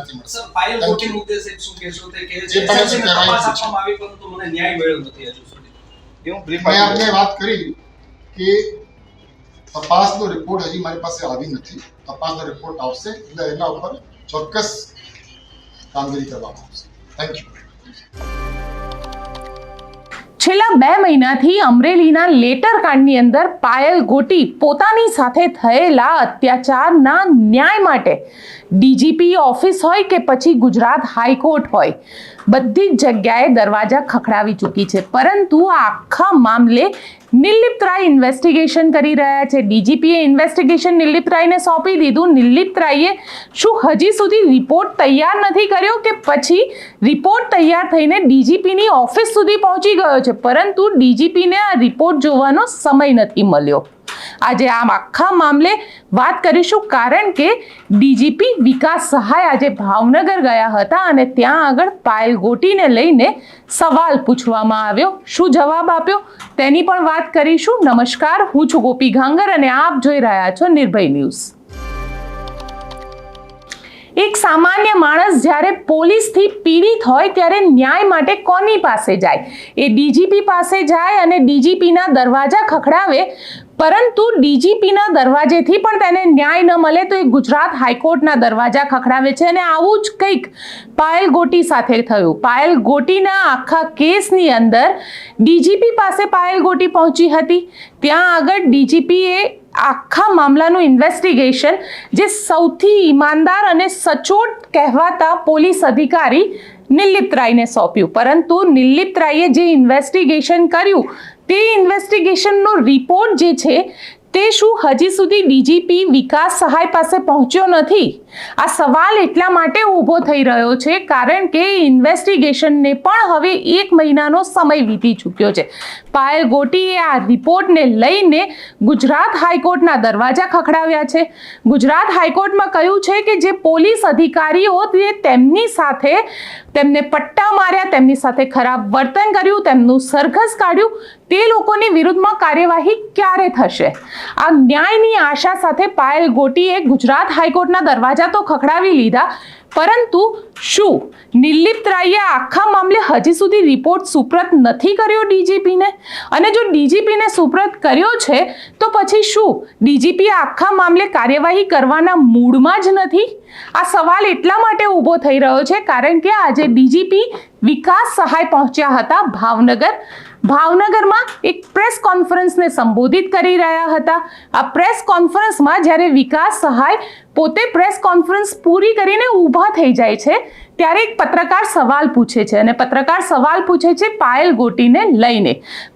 નથી મળશે sir Payal Thank મુદ્દે સાહેબ શું કહેશો તે કહે જે પણ SSC ને કહેવાય તપાસ આપવામાં આવી પરંતુ મને ન્યાય મળ્યો નથી હજુ સુધી. એવું brief મેં આપને વાત કરી કે તપાસનો રિપોર્ટ હજી મારી પાસે આવી નથી. તપાસનો રિપોર્ટ આવશે એટલે એના ઉપર ચોક્કસ કામગીરી કરવામાં આવશે. થેન્ક યુ છેલ્લા બે મહિનાથી અમરેલીના લેટર કાંડની અંદર પાયલ ગોટી પોતાની સાથે થયેલા અત્યાચારના ન્યાય માટે ડીજીપી ઓફિસ હોય કે પછી ગુજરાત હાઈકોર્ટ હોય, બધી જ જગ્યાએ દરવાજા ખખડાવી ચૂકી છે. પરંતુ આખા મામલે નિર્લિપ્ત ઇન્વેસ્ટિગેશન કરી રહ્યા છે. ડીજીપીએ ઇન્વેસ્ટિગેશન નિર્લિપ્ત રાયને સોંપી દીધું. નિર્લિપ્ત રાયે શું હજી સુધી રિપોર્ટ તૈયાર નથી કર્યો કે પછી રિપોર્ટ તૈયાર થઈને ડીજીપીની ઓફિસ સુધી પહોંચી ગયો છે? પરંતુ ડીજીપીને આ રિપોર્ટ જોવાનો સમય નથી મળ્યો. આજે આ આખા મામલે વાત કરીશું કારણ કે ડીજીપી વિકાસ સહાય આજે ભાવનગર ગયા હતા અને ત્યાં આગળ પાયલ ગોટીને લઈને સવાલ પૂછવામાં આવ્યો. શું જવાબ આપ્યો? તેની પણ વાત કરીશું. નમસ્કાર, હું છું ગોપી ઘાંગર અને આપ જોઈ રહ્યા છો નિર્ભય ન્યૂઝ. એક સામાન્ય માણસ જ્યારે પોલીસથી પીડિત હોય ત્યારે ન્યાય માટે કોની પાસે જાય? એ ડીજીપી પાસે જાય અને ડીજીપીના દરવાજા ખખડાવે પરંતુ ડીજીપીના દરવાજેથી પણ તેને ન્યાય ન મળે તો એ ગુજરાત હાઈકોર્ટના દરવાજા ખખડાવે છે અને આવું જ કંઈક પાયલ ગોટી સાથે થયું. પાયલ ગોટીના આખા કેસની અંદર ડીજીપી પાસે પાયલ ગોટી પહોંચી હતી. ત્યાં આગળ ડીજીપીએ આખા મામલાનું ઇન્વેસ્ટિગેશન, જે સૌથી ઈમાનદાર અને સચોટ કહેવાતા પોલીસ અધિકારી નિર્લિપ્ત રાયને સોંપ્યું. પરંતુ નિર્લિપ્ત રાયે જે ઇન્વેસ્ટિગેશન કર્યું તે ઇન્વેસ્ટિગેશનનો રિપોર્ટ જે છે, તે શું હજી સુધી ડીજીપી વિકાસ સહાય પાસે પહોંચ્યો નથી? આ સવાલ એટલા માટે ઊભો થઈ રહ્યો છે કારણ કે ઇન્વેસ્ટિગેશનને પણ હવે એક મહિનાનો સમય વીતી ચૂક્યો છે. પાયલ ગોટીએ આ રિપોર્ટને લઈને ગુજરાત હાઈકોર્ટના દરવાજા ખખડાવ્યા છે. ગુજરાત હાઈકોર્ટમાં કહ્યું છે કે જે પોલીસ અધિકારીઓ તે તેમની સાથે, તેમને પટ્ટા માર્યા, તેમની સાથે ખરાબ વર્તન કર્યું, તેમનું સરઘસ કાઢ્યું તે લોકોની વિરુદ્ધમાં કાર્યવાહી ક્યારે થશે? આ ન્યાયની આશા સાથે પાયલ ગોટીએ ગુજરાત હાઈકોર્ટના દરવાજા તો ખખડાવી લીધા, પરંતુ શું? નિર્લિપ્ત રાયે આખા મામલે હજી સુધી રિપોર્ટ સુપ્રત નથી કર્યો ડીજીપીને? અને જો ડીજીપીને સુપ્રત કર્યો છે, તો પછી શું? ડીજીપી આખા મામલે કાર્યવાહી કરવાના મૂડમાં જ નથી? આ સવાલ એટલા માટે ઊભો થઈ રહ્યો છે, કારણ કે આજે ડીજીપી વિકાસ સહાય પહોંચ્યા હતા ભાવનગર. ભાવનગરમાં એક પ્રેસ કોન્ફરન્સને સંબોધિત કરી રહ્યા હતા. આ પ્રેસ કોન્ફરન્સમાં જ્યારે વિકાસ સહાય પોતે પ્રેસ કોન્ફરન્સ પૂરી કરીને ઊભા થઈ જાય છે, ત્યારે એક પત્રકાર સવાલ પૂછે છે અને પત્રકાર સવાલ પૂછે છે પાયલ ગોટીને લઈને.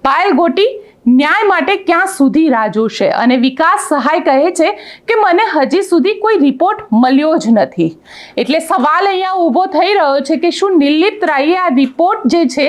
પાયલ ગોટી ન્યાય માટે ક્યાં સુધી રાહ જોશે? અને વિકાસ સહાય કહે છે કે મને હજી સુધી કોઈ રિપોર્ટ મળ્યો જ નથી. એટલે સવાલ અહીંયા ઊભો થઈ રહ્યો છે કે શું નિર્લિપ્ત રાયે આ રિપોર્ટ જે છે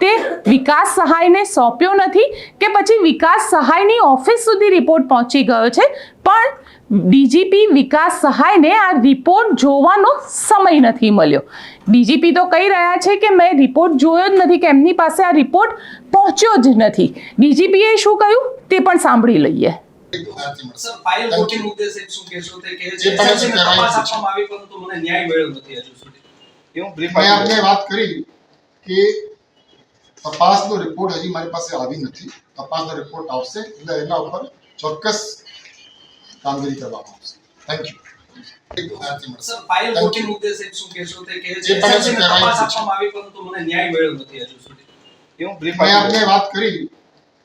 તે વિકાસ સહાયને સોંપ્યો નથી? કે પછી વિકાસ સહાયની ઓફિસ સુધી રિપોર્ટ પહોંચી ગયો છે? પણ ડીજીપી વિકાસ સહાયને આ રિપોર્ટ જોવાનો સમય નથી મળ્યો. ડીજીપી તો કહી રહ્યા છે કે મેં રિપોર્ટ જોયો જ નથી કે એમની પાસે આ રિપોર્ટ પહોંચ્યો જ નથી. ડીજીપીએ શું કહ્યું? તે પણ સાંભળી લઈએ. મેં આપને વાત કરી કે તપાસનો રિપોર્ટ હજી મારી પાસે આવી નથી. તપાસનો રિપોર્ટ આવશે એટલે એના ઉપર ચોક્કસ કામગીરી કરવામાં આવશે. Thank you sir Payal Thank મુદ્દે સાહેબ શું કહેશો તે કહે છે. પણ SSC ને કહેવાય તપાસ આપવામાં આવી પરંતુ મને ન્યાય મળ્યો નથી હજુ સુધી. એવું brief મેં આપને વાત કરી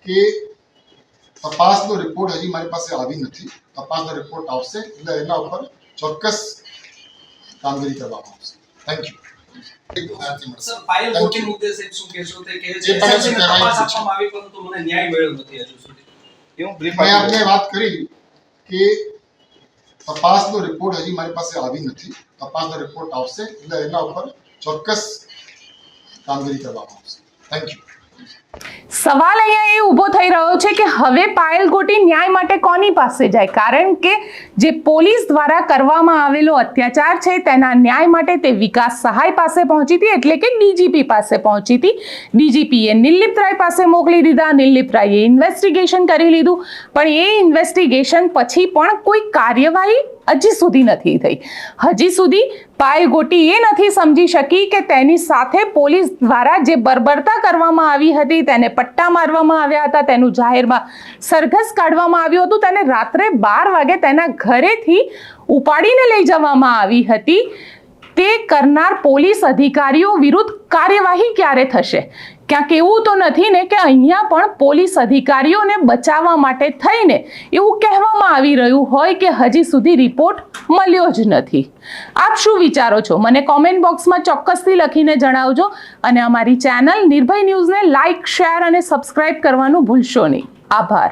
કે તપાસનો રિપોર્ટ હજી મારી પાસે આવી નથી. તપાસનો રિપોર્ટ આવશે એટલે એના ઉપર ચોક્કસ કામગીરી કરવામાં આવશે. Thank you sir Payal Thank મુદ્દે સાહેબ શું કહેશો તે કહે જે છે. તપાસ આપવામાં આવી પરંતુ મને ન્યાય મળ્યો નથી હજુ સુધી. હું brief મેં આપને વાત કરી કે તપાસનો રિપોર્ટ હજી મારી પાસે આવી નથી તપાસનો રિપોર્ટ આવશે એટલે એના ઉપર ચોક્કસ કામગીરી કરવામાં આવશે થેન્ક યુ સવાલ અહીંયા એ ઊભો થઈ રહ્યો છે કે હવે પાયલ ગોટી ન્યાય માટે કોની પાસે જાય? કારણ કે જે પોલીસ દ્વારા કરવામાં આવેલો અત્યાચાર છે, તેના ન્યાય માટે તે વિકાસ સહાય પાસે પહોંચી હતી, એટલે કે ડીજીપી પાસે પહોંચી હતી. ડીજીપીએ નિર્લિપ્ત રાય પાસે મોકલી દીધા નિર્લિપ્ત રાયે ઇન્વેસ્ટિગેશન કરી લીધું. પણ એ ઇન્વેસ્ટિગેશન પછી પણ કોઈ કાર્યવાહી હજી સુધી નથી થઈ. હજી સુધી પાયગોટી એ નથી સમજી શકી કે તેની સાથે પોલીસ દ્વારા જે બર્બરતા કરવામાં આવી હતી, તેને પટ્ટા મારવામાં આવ્યા હતા, તેનું જાહેરમાં સરઘસ કાઢવામાં આવ્યું હતું, તેને રાત્રે બાર વાગે તેના ઘરેથી ઉપાડીને લઈ જવામાં આવી હતી. તે કરનાર પોલીસ અધિકારીઓ વિરુદ્ધ કાર્યવાહી ક્યારે થશે? ક્યાંક એવું તો નથી ને કે અહીંયા પણ પોલીસ અધિકારીઓને બચાવવા માટે થઈને એવું કહેવામાં આવી રહ્યું હોય કે હજી સુધી રિપોર્ટ મળ્યો જ નથી. આપ શું વિચારો છો? મને કોમેન્ટ બોક્સમાં ચોક્કસથી લખીને જણાવજો અને અમારી ચેનલ નિર્ભય ન્યૂઝને લાઇક શેર અને સબસ્ક્રાઇબ કરવાનું ભૂલશો નહીં. આભાર.